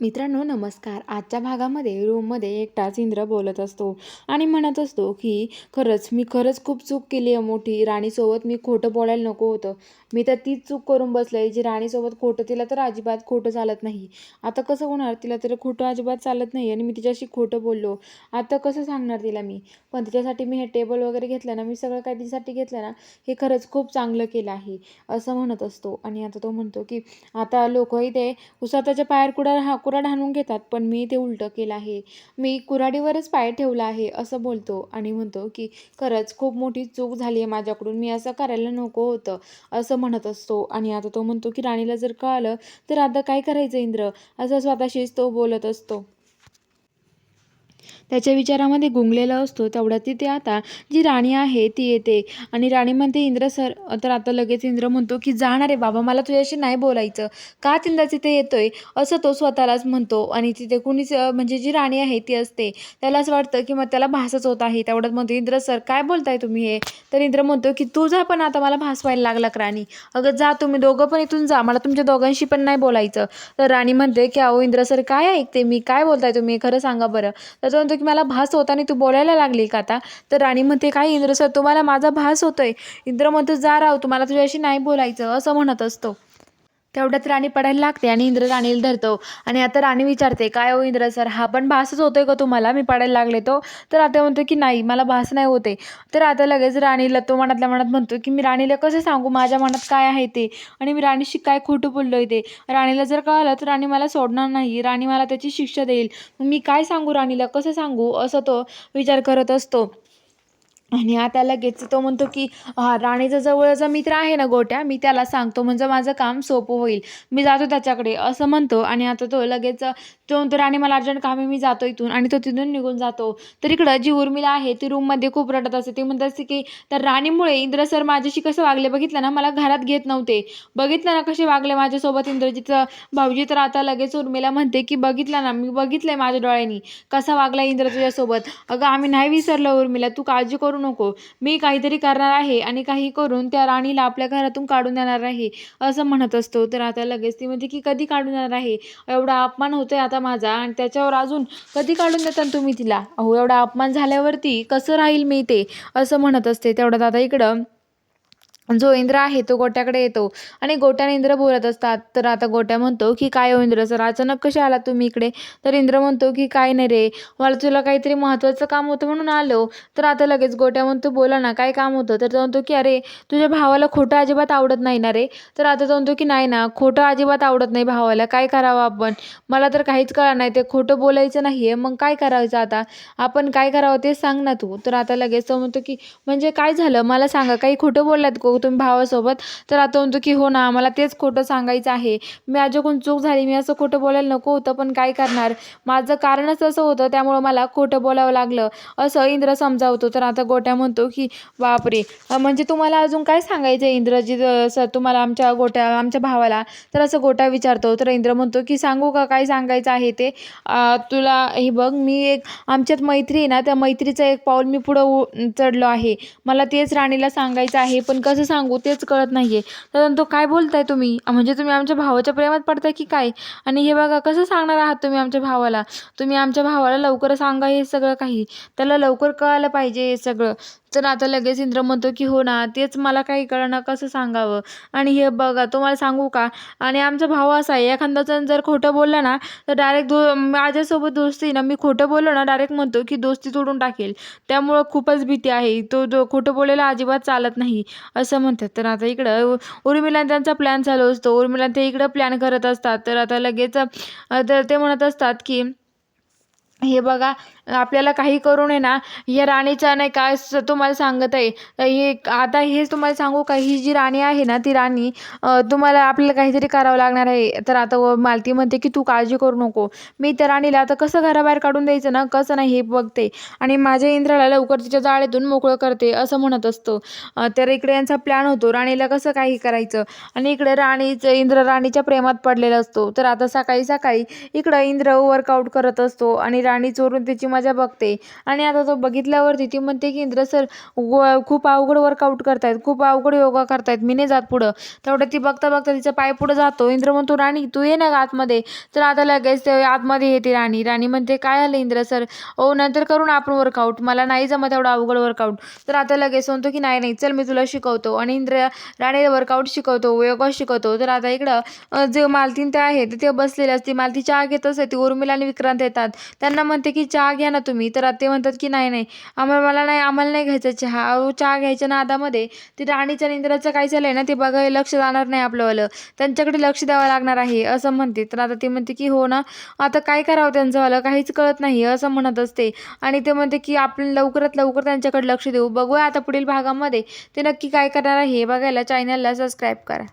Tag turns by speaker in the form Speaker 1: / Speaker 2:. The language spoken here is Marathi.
Speaker 1: मित्रांनो नमस्कार. आजच्या भागामध्ये रूममध्ये एकटाच इंद्र बोलत असतो आणि म्हणत असतो की खरंच मी खरंच खूप चूक केली आहे मोठी. राणीसोबत मी खोटं बोलायला नको होतं. मी तर तीच चूक करून बसले जी राणीसोबत खोटं तिला तर अजिबात खोटं चालत नाही. आता कसं होणार? तिला तर खोटं अजिबात चालत नाही आणि मी तिच्याशी खोटं बोललो. आता कसं सांगणार तिला मी? पण तिच्यासाठी मी हे टेबल वगैरे घेतलं ना मी सगळं काही तिच्यासाठी घेतलं ना हे खरंच खूप चांगलं केलं आहे असं म्हणत असतो. आणि आता तो म्हणतो की आता लोक इथे उसाताच्या पायर कुडा हा कुऱ्हाड हाणून घेतात पण मी ते उलटं केलं आहे. मी कुऱ्हाडीवरच पाय ठेवला आहे असं बोलतो आणि म्हणतो की खरंच खूप मोठी चूक झाली आहे माझ्याकडून मी असं करायला नको होतं असं म्हणत असतो. आणि आता तो म्हणतो की राणीला जर कळालं तर आता काय करायचं इंद्र? असं स्वतःशीच तो बोलत असतो. त्याच्या विचारामध्ये गुंगलेला असतो. तेवढ्यात तिथे आता जी राणी आहे ती येते. आणि राणी म्हणते इंद्र सर तर आता लगेच इंद्र म्हणतो की जाणार आहे बाबा मला तुझ्याशी नाही बोलायचं. का तिंदा तिथे येतोय? असं तो स्वतःलाच म्हणतो. आणि तिथे कुणीच म्हणजे जी राणी आहे ती असते. त्याला असं वाटतं की मग त्याला भासच होत आहे. तेवढ्यात म्हणतो इंद्र सर काय बोलताय तुम्ही हे? तर इंद्र म्हणतो की तुझा पण आता मला भास व्हायला लागला राणी? अगं जा तुम्ही दोघं पण इथून जा. मला तुमच्या दोघांशी पण नाही बोलायचं. तर राणी म्हणते की अहो इंद्र सर काय ऐकते? मी काय बोलताय तुम्ही? खरं सांगा बरं. तर तो म्हणतो की मला भास होता आणि तू बोलायला लागली का आता? तर राणी म्हणते काय इंद्र सर तुम्हाला माझा भास होतोय? इंद्र म्हणतो जा राव तुम्हाला तुझ्याशी नाही बोलायचं असं म्हणत असतो. तेवढ्यात राणी पडायला लागते आणि इंद्र राणीला धरतो. आणि आता राणी विचारते काय हो इंद्र सर हा पण भासच होतोय का तुम्हाला? मी पडायला लागले तो. तर आता म्हणतो की नाही मला भास नाही होते. तर आता लगेच राणीला तो मनातल्या मनात म्हणतो की मी राणीला कसं सांगू? माझ्या मनात काय आहे ते? आणि मी राणीशी काय खोटं बोललोय ते? राणीला जर कळलं तर राणी मला सोडणार नाही. राणी मला त्याची शिक्षा देईल. मग मी काय सांगू राणीला? कसं सांगू? असं तो विचार करत असतो. आणि आता लगेच तो म्हणतो की हा राणीचा जवळचा मित्र आहे ना गोट्या मी त्याला सांगतो म्हणजे माझं काम सोपं होईल. मी जातो त्याच्याकडे असं म्हणतो. आणि आता तो लगेच तो म्हणतो राणी मला अर्जंट काम आहे मी जातो इथून. आणि तो तिथून निघून जातो. तर इकडं जी उर्मिला आहे ती रूममध्ये खूप रडत असते. ती म्हणत असते की तर राणीमुळे इंद्र सर माझ्याशी कसं वागले बघितलं ना मला घरात घेत नव्हते. बघितलं ना कसे वागले माझ्यासोबत इंद्रजीतचं भाऊजी? तर आता लगेच उर्मिला म्हणते की बघितलं ना मी बघितलंय माझ्या डोळ्यांनी. कसा वागला इंद्र तुझ्यासोबत अगं आम्ही नाही विसरलो उर्मिला तू काळजी करू नको. मी काहीतरी करणार आहे आणि काही करून त्या राणीला आपल्या घरातून काढून देणार आहे असं म्हणत असतो. तर आता लगेच ती म्हणते की कधी काढून येणार आहे? एवढा अपमान होतोय आता माझा आणि त्याच्यावर अजून कधी काढून देता तुम्ही तिला? अहो एवढा अपमान झाल्यावरती कसं राहील मी ते? असं म्हणत असते. तेवढ्यात आता इकडं जो इंद्र आहे तो गोट्याकडे येतो. आणि गोट्याने इंद्र बोलत असतात. तर आता गोट्या म्हणतो की काय हो इंद्र? सर अचानक कसे आला तुम्ही इकडे? तर इंद्र म्हणतो की काय नाही रे. मला तुला काहीतरी महत्त्वाचं काम होतं म्हणून आलो. तर आता लगेच गोट्या म्हणतो बोला ना काय काम होतं? तर तो म्हणतो की अरे तुझ्या भावाला खोटं अजिबात आवडत नाही ना रे. तर आता तो म्हणतो की नाही ना खोटं अजिबात आवडत नाही भावाला. काय करावं आपण? मला तर काहीच कळलं नाही. ते खोटं बोलायचं नाही आहे मग काय करायचं आता? आपण काय करावं ते सांग ना तू. तर आता लगेच तो म्हणतो की म्हणजे काय झालं? मला सांगा. काही खोटं बोललात को? तुम्ही भावासोबत. तर आता म्हणतो की हो ना मला तेच खोटं सांगायचं आहे. मी माझ्याकडून चूक झाली मी असं खोटं बोलायला नको होतं पण काय करणार? माझं कारणच असं होतं त्यामुळं मला खोटं बोलावं लागलं. असं इंद्र समजावतो. तर आता गोट्या म्हणतो की बापरे म्हणजे तुम्हाला अजून काय सांगायचं आहे इंद्रजी सर? तुम्हाला आमच्या गोट्या आमच्या भावाला? तर असं गोट्या विचारतो. तर इंद्र म्हणतो की सांगू का? काय सांगायचं आहे ते? तुला हे बघ मी एक आमच्यात मैत्री आहे ना त्या मैत्रीचं एक पाऊल मी पुढं उ- चढलो आहे. मला तेच राणीला सांगायचं आहे पण कसं सांगू तेच कळत नाही आहे तर तो काय बोलताय तुम्ही? म्हणजे तुम्ही आमच्या भावाच्या प्रेमात पडताय की काय? आणि हे बघा कसं सांगणार आहात तुम्ही आमच्या भावाला? तुम्ही आमच्या भावाला लवकर सांगा हे सगळं काही. त्याला लवकर कळायला पाहिजे हे सगळं. तर आता लगेच इंद्र म्हणतो की हो ना तेच मला काही कळना कसं सांगावं? आणि हे बघा तुम्हाला सांगू का? आणि आमचा भाऊ असा आहे एखादा जण जर खोटं बोलला ना तर डायरेक्ट दो माझ्यासोबत दोस्ती ना मी खोटं बोललो ना डायरेक्ट म्हणतो की दोस्ती तोडून टाकेल. त्यामुळं खूपच भीती आहे. तो जो खोटं बोलायला अजिबात चालत नाही असं म्हणतात. तर आता इकडं उर्मिला त्यांचा प्लॅन चालू असतो. उर्मिला ते इकडं प्लॅन करत असतात. तर आता लगेच तर ते म्हणत असतात की हे बघा आपल्याला काही करून आहे ना. या राणीचा नाही का तुम्हाला सांगत आहे. हे आता हेच तुम्हाला सांगू का ही जी राणी आहे ना ती राणी तुम्हाला आपल्याला काहीतरी करावं लागणार आहे. तर आता व मालती म्हणते की तू काळजी करू नको. मी त्या राणीला आता कसं घराबाहेर काढून द्यायचं ना? कसं नाही हे बघते. आणि माझ्या इंद्राला लवकर तिच्या जाळेतून मोकळं करते असं म्हणत असतो. तर इकडे यांचा प्लॅन होतो. राणीला कसं काही करायचं? आणि इकडे राणीचं इंद्र राणीच्या प्रेमात पडलेला असतो. तर आता सकाळी सकाळी इकडं इंद्र वर्कआउट करत असतो. आणि राणी चोरून त्याची मजा बघते. आणि आता तो बघितल्यावरती ती म्हणते की इंद्र सर व खूप अवघड वर्कआउट करतायत. खूप अवघड योगा करतायत. मी नाही जात पुढं. तेवढं ती बघता बघता तिचा पाय पुढं जातो. इंद्र म्हणतो राणी तू ये ना आतमध्ये. तर आता लगेच ते आतमध्ये येते राणी. राणी म्हणते काय झालं इंद्र सर ओ नंतर करू ना आपण वर्कआउट मला नाही जमत एवढं अवघड वर्कआउट तर आता लगेच म्हणतो की नाही नाही चल मी तुला शिकवतो. आणि इंद्र राणी वर्कआउट शिकवतो योगा शिकवतो. तर आता इकडं जे मालतीन ते आहेत ते बसलेले असते. मालती चहा घेत असते. ती उर्मिला आणि विक्रांत येतात. त्यांना म्हणते की चहा घ्या ना तुम्ही. तर ते म्हणतात की नाही नाही आम्हाला मला नाही आम्हाला नाही घ्यायचा चहा. अहो चहा घ्यायच्या नादामध्ये ते राणीच्या निंद्राचं काय झालं आहे ना ते बघायला लक्ष जाणार नाही आपलंवालं त्यांच्याकडे लक्ष द्यावं लागणार आहे असं म्हणते. तर आता ते म्हणते की हो ना आता काय करावं त्यांचंवालं? काहीच कळत नाही असं म्हणत असते आणि ते म्हणते की आपण लवकरात लवकर त्यांच्याकडे लक्ष देऊ. बघूया आता पुढील भागामध्ये ते नक्की काय करणार आहे. हे बघायला चॅनलला सबस्क्राईब करा.